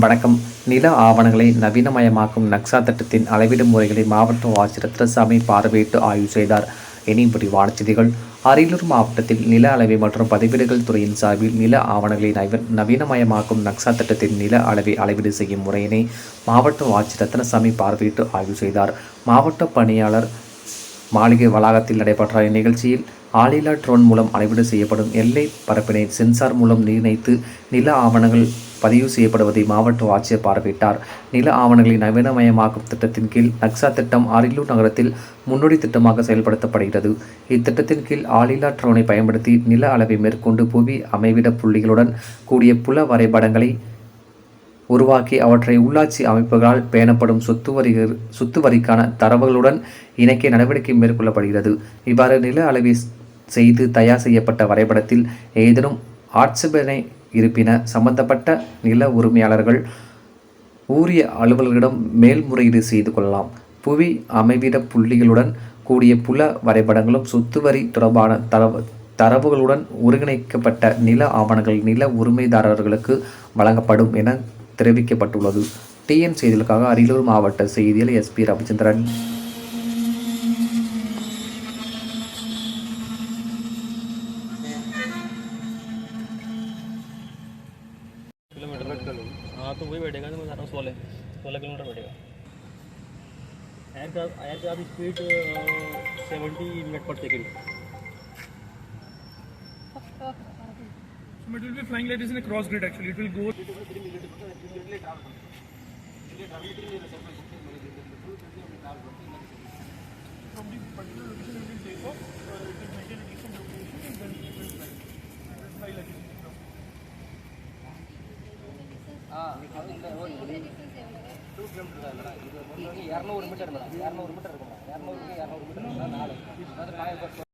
வணக்கம். நில ஆவணங்களை நவீனமயமாக்கும் நக்சா திட்டத்தின் அளவீடு முறைகளை மாவட்ட ஆட்சியர் ரத்னசாமி பார்வையிட்டு ஆய்வு செய்தார். இனி விரிவான செய்திகள். அரியலூர் மாவட்டத்தில் நில அளவை மற்றும் பதிவேடுகள் துறையின் சார்பில் நில ஆவணங்களை நவீனமயமாக்கும் நக்சா திட்டத்தின் நில அளவை அளவீடு செய்யும் முறையினை மாவட்ட ஆட்சியர் ரத்னசாமி பார்வையிட்டு ஆய்வு செய்தார். மாவட்ட பணியாளர் மாளிகை வளாகத்தில் நடைபெற்ற இந்நிகழ்ச்சியில் ஆளில்லா ட்ரோன் மூலம் அளவீடு செய்யப்படும் எல்லை பரப்பினை சென்சார் மூலம் நிர்ணயித்து நில ஆவணங்கள் பதிவு செய்யப்படுவதை மாவட்ட ஆட்சியர் பார்வையிட்டார். நில ஆவணங்களை நவீனமயமாக்கும் திட்டத்தின் கீழ் நக்சா திட்டம் அரியலூர் நகரத்தில் முன்னோடி திட்டமாக செயல்படுத்தப்படுகிறது. இத்திட்டத்தின் கீழ் ஆளில்லா ட்ரோனை பயன்படுத்தி நில அளவை மேற்கொண்டு புவி அமைவிட புள்ளிகளுடன் கூடிய புல வரைபடங்களை உருவாக்கி அவற்றை உள்ளாட்சி அமைப்புகளால் பேணப்படும் சொத்து வரி சொத்து வரிக்கான தரவுகளுடன் இணைக்க நடவடிக்கை மேற்கொள்ளப்படுகிறது. இவ்வாறு நில அளவை செய்து தயார் செய்யப்பட்ட வரைபடத்தில் ஏதேனும் ஆட்சேபனை இருப்பின சம்பந்தப்பட்ட நில உரிமையாளர்கள் ஊரிய அலுவலர்களிடம் மேல்முறையீடு செய்து கொள்ளலாம். புவி அமைவிட புள்ளிகளுடன் கூடிய புல வரைபடங்களும் சொத்து வரி தொடர்பான தரவு தரவுகளுடன் ஒருங்கிணைக்கப்பட்ட நில ஆவணங்கள் நில உரிமைதாரர்களுக்கு வழங்கப்படும் என தெரிவிக்கப்பட்டுள்ளது. டிஎன் செய்திகளுக்காக அரியலூர் மாவட்ட செய்தியில் எஸ்பி ரவிச்சந்திரன். हाँ तो वही बैठेगा तो मैं बता रहा हूँ सोलह सोलह किलोमीटर बैठेगा एयर का एयर का अभी स्पीड सेवेंटी मिनट पर second So it will be flying like this in a cross grid actually. It will go. From the particular location it will take off, இரநூறு மீட்டர் மேடம் இரநூறு metre இருக்கும் இரநூறு இரநூறு metre நாலு.